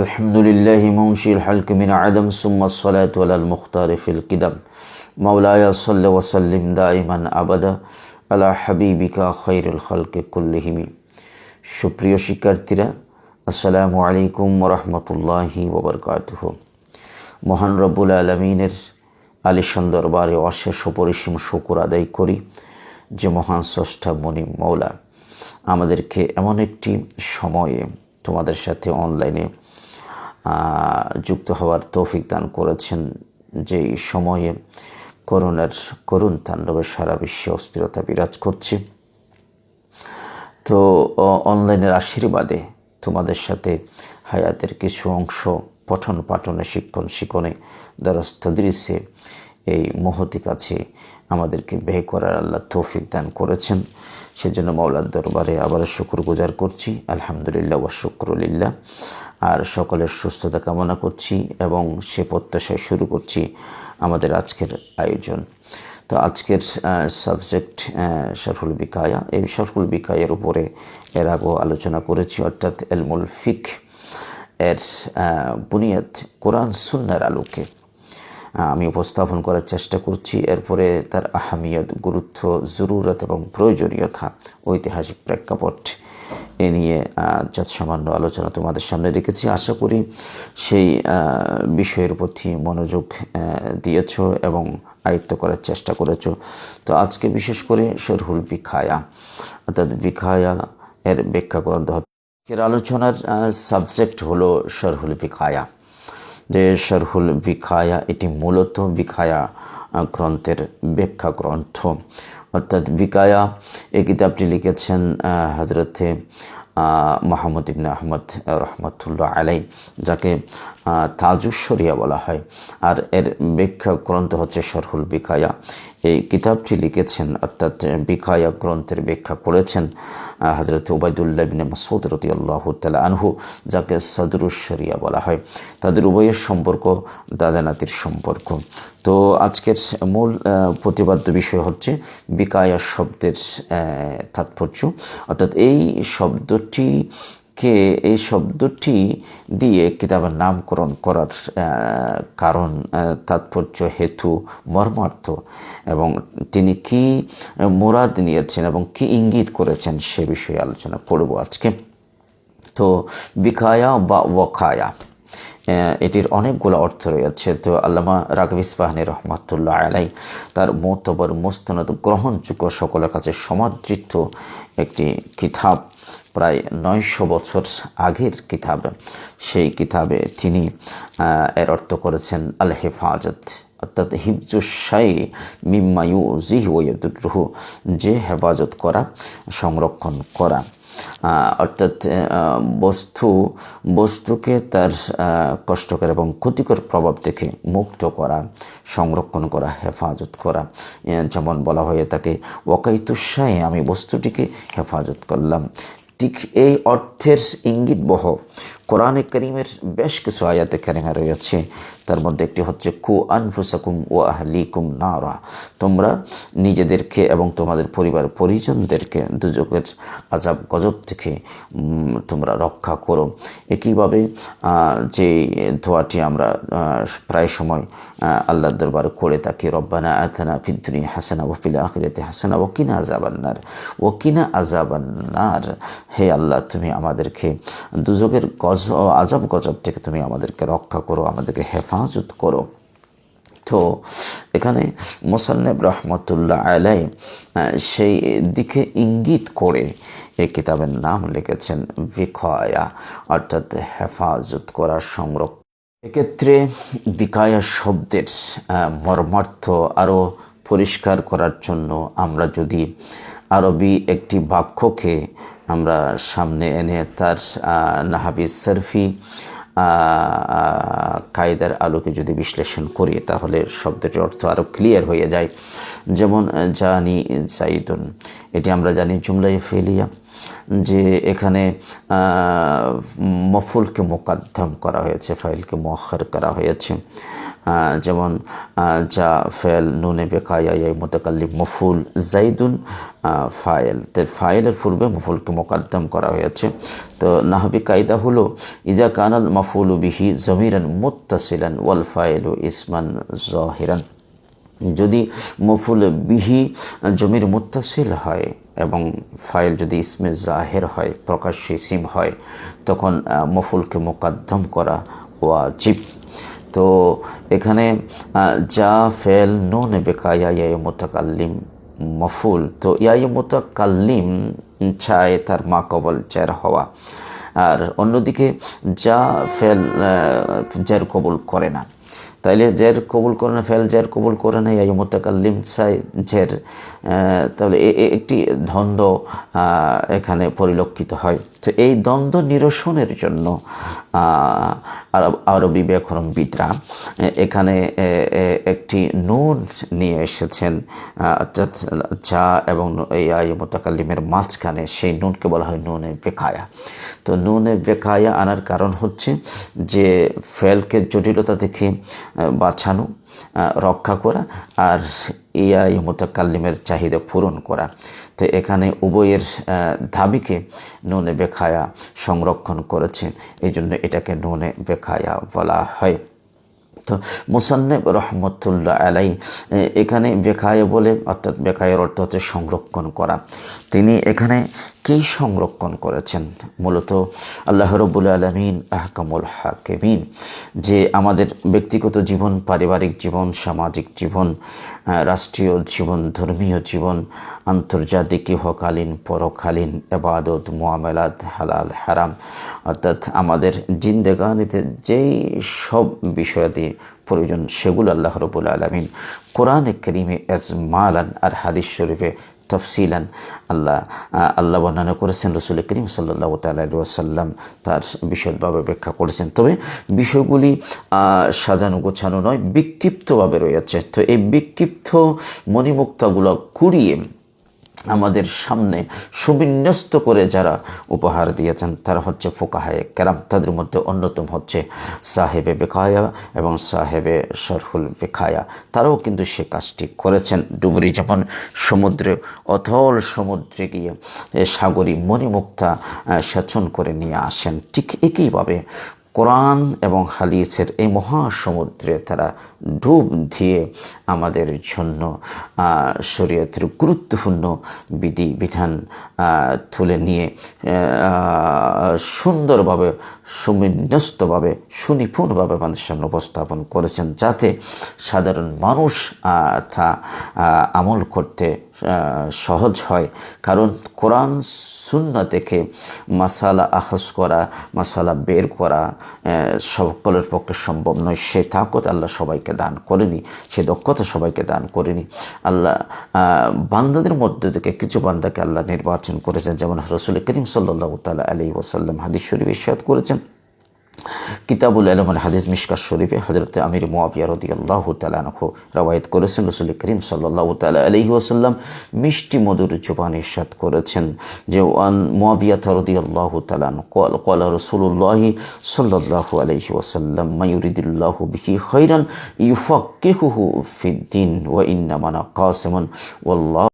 আলহামদুলিল্লাহ মৌশিল হালক মিন আদম সুম্মা সলাত আল মুখতার ফিল কিদাম। মৌলায়া সাল্লা ওসাল্লিম দাইমান আবাদা আলা হাবিবিকা খৈরুল হলকে কুল্লিহিমি। সুপ্রিয় শিক্ষার্থীরা, আসসালামু আলাইকুম রহমতুল্লাহি ওবরকাতহ মহান রব্বুল আলমিনের আলিশান দরবারে অশেষ পরিসীম শুকুর আদায় করি যে মহান স্রষ্টা মনি মৌলা আমাদেরকে এমন একটি সময়ে তোমাদের সাথে অনলাইনে যুক্ত হওয়ার তৌফিক দান করেছেন যেই সময়ে করোনার করুণ তাণ্ডবে সারা বিশ্বে অস্থিরতা বিরাজ করছে। তো অনলাইনের আশীর্বাদে তোমাদের সাথে হায়াতের কিছু অংশ পঠন পাঠনে শিক্ষণ শিকনে দ্বারস্থদৃশ্যে এই মহতি কাছে আমাদেরকে ব্যয় করার আল্লাহ তৌফিক দান করেছেন। সেজন্য মৌলার দরবারে আবার শুক্র গুজার করছি। আলহামদুলিল্লাহ ওয়া শুক্রলিল্লাহ। আর সকলের সুস্থতা কামনা করছি এবং সে প্রত্যাশায় শুরু করছি আমাদের আজকের আয়োজন। তো আজকের সাবজেক্ট শরফুল বিকায়া। এই শরফুল বিকায়ের উপরে এর আগেও আলোচনা করেছি, অর্থাৎ এলমুল ফিক এর বুনিয়াদ কোরআন সুন্নার আলোকে। আমি উপস্থাপন করার চেষ্টা করছি, এরপরে তার আহামিয়ত, গুরুত্ব, জরুরত এবং প্রয়োজনীয়তা, ঐতিহাসিক প্রেক্ষাপট এ নিয়ে যৎসামান্য আলোচনা তোমাদের সামনে রেখেছি। আশা করি সেই বিষয়ের প্রতি মনোযোগ দিয়েছ এবং আয়ত্ত করার চেষ্টা করেছ। তো আজকে বিশেষ করে শরহুল বিখায়া অর্থাৎ বিখায়া এর ব্যাখ্যা গ্রন্থ এর আলোচনার সাবজেক্ট হলো শরহুল ভিখায়া। যে শরহুল বিখায়া এটি মূলত আহ, গ্রন্থের ব্যাখ্যা গ্রন্থ। অর্থাৎ বিকায়া এই কিতাবটি লিখেছেন হজরতে মাহমুদ ইবনে আহমদ রহমতুল্লাহ আলাই যাকে আহ, তাজুশ্বরিয়া বলা হয়। আর এর ব্যাখ্যা গ্রন্থ হচ্ছে শরহুল বিকায়া। এই কিতাবটি লিখেছেন অর্থাৎ বিকায়া গ্রন্থের ব্যাখ্যা করেছেন হজরত ওবায়দুল্লাহ বিন মাসুদ রতি আল্লাহ আনহু যাকে সদরুশ্বরিয়া বলা হয়। তাদের উভয়ের সম্পর্ক দাদা নাতির সম্পর্ক। তো আজকের মূল আহ, প্রতিপাদ্য বিষয় হচ্ছে বিকায়া শব্দের তাৎপর্য। অর্থাৎ এই শব্দটি কে এই শব্দটি দিয়ে কিতাবের নামকরণ করার কারণ তাৎপর্য, হেতু, মর্মার্থ, এবং তিনি কি মোরাদ নিয়েছেন এবং কি ইঙ্গিত করেছেন সে বিষয়ে আলোচনা করব আজকে। তো বিকায়া বা ওয়াকায়া এটির অনেকগুলো অর্থ রয়েছে। তো আল্লামা রাগব ইসবাহানি রহমতুল্লাহ আলাই তার মোতবর, মোস্তনদ, গ্রহণযোগ্য সকলের কাছে সমাদৃত একটি কিতাব। প্রায় নয়শো বছর আগের কিতাব। সেই কিতাবে তিনি এর অর্থ করেছেন আল হেফাজত অর্থাৎ হিফজুসাই মিম্মায়ু জিহ ওয়দুরুহু যে হেফাজত করা, সংরক্ষণ করা। অর্থাৎ বস্তু, বস্তুকে তার কষ্টকর এবং ক্ষতিকর প্রভাব থেকে মুক্ত করা, সংরক্ষণ করা, হেফাজত করা। যেমন বলা হয়ে থাকে ওয়াকাইতুসায় আমি বস্তুটিকে হেফাজত করলাম। ঠিক এই অর্থের ইঙ্গিত বহ। কোরআনে করিমের বেশ কিছু আয়াতে কারিমা রয়েছে। তার মধ্যে একটি হচ্ছে কু আনফুসাকুম ও আহলিকুম নারা। তোমরা নিজেদেরকে এবং তোমাদের পরিবার পরিজনদেরকে দুযোগের আজাব গজব থেকে তোমরা রক্ষা করো। একইভাবে যে ধোয়াটি আমরা প্রায় সময় আহ, আল্লাহর দরবারে করে থাকি রব্বানা আথানা ফিদ্দুনি হাসানা ওফিল আখিরাতে হাসানা ওকিনা আজাবান্নার ওকিনা আজাবান্নার হে আল্লাহ তুমি আমাদেরকে দুযোগের গজ আজাব গজব থেকে তুমি আমাদেরকে রক্ষা করো, আমাদেরকে হেফাজত করো। তো এখানে মোসান্নেব রহমতুল্লাহ আলাই সেই দিকে ইঙ্গিত করে এই কিতাবের নাম লিখেছেন বিখয়া অর্থাৎ হেফাজত করা সংরক্ষণ এক্ষেত্রে বিকায়া শব্দের মর্মার্থ আরও পরিষ্কার করার জন্য আমরা যদি আরবি একটি বাক্যকে আমরা সামনে এনে তার নাহাবি সরফি কায়দার আলোকে যদি বিশ্লেষণ করি, তাহলে শব্দটির অর্থ আরও ক্লিয়ার হয়ে যায়। যেমন, জানি জাইদুন, এটি আমরা জানি জুমলাই ফেলিয়া, যে এখানে মফুলকে মোকাদ্দম করা হয়েছে, ফাইলকে মোয়াক্ষর করা হয়েছে। যেমন যা ফেল নুনে বেকায়া মোতাকাল্লি মফুল জাইদুন ফায়েল। তো ফাইলের পূর্বে মফুলকে মোকাদ্দম করা হয়েছে। তো নাহবি কায়দা হলো, ইজা কানাল মফুলু বিহি জমিরান মুত্তাসিলান ওয়াল ফাইলু ইসমান জহিরান। যদি মফুল বিহি জমির মুত্তাসিল হয় এবং ফাইল যদি ইসমে জাহের হয়, প্রকাশ্য ইসিম হয়, তখন মফুলকে মোকাদ্দম করা ওয়াজিব। তো এখানে যা ফেল নুন বেকা ইয়া মোতাকাল্লিম মফুল। তো ইয়াই মোতাকাল্লিম চায় তার মা কবল চের হওয়া। আর অন্যদিকে যা ফেল জের কবুল করে না। তাইলে জের কবুল করে না ফেল জের কবুল করে না এই মোতাকাল্লিম চাই জের। তাহলে একটি দ্বন্দ্ব এখানে পরিলক্ষিত হয়। তো এই দ্বন্দ্ব নিরসনের জন্য আরব ব্যাকরণবিদরা এখানে একটি নুন নিয়ে এসেছেন যা এবং এই আই মোতাকাল্লিমের মাঝখানে সেই নুনকে বলা হয় নুনে বেকায়া। তো নুনে বেকায়া আনার কারণ হচ্ছে যে ফেলকে জটিলতা আহ, বাঁচানো রক্ষা করা আর এআই মোতাকাল্লিমের চাহিদা পূরণ করা। তো এখানে উভয়ের দাবিকে নুনে বেখায়া সংরক্ষণ করেছেন। এই জন্য এটাকে নুনে বেখায়া বলা হয়। তো মুসান্নেব রহমতুল্লাহ আলাই এখানে বেখায় বলে অর্থাৎ বেখায়ের অর্থ হচ্ছে সংরক্ষণ করা। তিনি এখানে কি সংরক্ষণ করেছেন। মূলত আল্লাহ রবুল আলমিন, আহকামুল হাকিমিন, যে আমাদের ব্যক্তিগত জীবন, পারিবারিক জীবন, সামাজিক জীবন রাষ্ট্রীয় জীবন, ধর্মীয় জীবন, আন্তর্জাতিক ইহকালীন, পরকালীন এবাদত মোয়ামেলাত হালাল, হারাম, অর্থাৎ আমাদের জিন্দেগানিতে যেই সব বিষয়াদি প্রয়োজন, সেগুলো আল্লাহ রবুল আলমিন কোরআনে করিমে এজমালান আর হাদিস শরীফে তফসিলান। আল্লাহ আল্লাহ বর্ণনা করেছেন, রসুল করিম সাল্লাহ তাল্লাম তার বিশদভাবে ব্যাখ্যা করেছেন। তবে বিষয়গুলি সাজানো গোছানো নয়, বিক্ষিপ্তভাবে রয়েছে। তো এই বিক্ষিপ্ত মণিমুক্তাগুলো কুড়িয়ে আমাদের সামনে সুবিন্যস্ত করে যারা উপহার দিয়েছেন, তারা হচ্ছে ফোকাহায়ে কেরাম। তাদের মধ্যে অন্যতম হচ্ছে সাহেবে বেকায়া এবং সাহেবে শরফুল বেখায়া। তারাও কিন্তু সে কাজটি করেছেন। ডুবুরি যেমন সমুদ্রে, অথল সমুদ্রে গিয়ে সাগরী মণিমুক্তা সেচন করে নিয়ে আসেন, ঠিক একইভাবে কোরআন এবং হালিসের এই মহাসমুদ্রে তারা ডুব দিয়ে আমাদের জন্য শরীয়তের গুরুত্বপূর্ণ বিধি, বিধান তুলে নিয়ে সুন্দরভাবে, সুবিন্যস্তভাবে, সুনিপুণভাবে মানুষের সামনে উপস্থাপন করেছেন যাতে সাধারণ মানুষ তা আমল করতে সহজ হয়। কারণ কোরআন শূন্য থেকে মাসালা আহস করা, মাসালা বের করা সকলের পক্ষে সম্ভব নয়। সে তাকত আল্লাহ সবাইকে দান করেনি, সে দক্ষতা সবাইকে দান করেনি। আল্লাহ বান্দাদের মধ্যে থেকে কিছু বান্দাকে আল্লাহ নির্বাচন করেছেন। যেমন রসুল করিম সাল্লাহ তালা আলী ওসাল্লাম হাদিস শরীফ ইস্যাদ করেছেন কিতাবুল আলম হাদিস মিশকার শরীফে হজরত আমির মোয়াবিয়া রদি আল্লাহ তালানহ রবায়ত করেছেন, রসুল করিম সাল্লাহ তালা আলহি ওসাল্লাম মিষ্টি মধুর জোবান ইরশাদ করেছেন। যে ওয়ান মোয়াবিয়া রদি আল্লাহ তালান কল কল রসুল্লাহি সাল্লাহ আলহি ওসাল্লাম মায়ুরিদুল্লাহ বিহি খৈরান ইউফাক্কিহুহু ফিদ্দিন ওয়া ইন্নামানা কাসিমুন ওয়াল্লাহ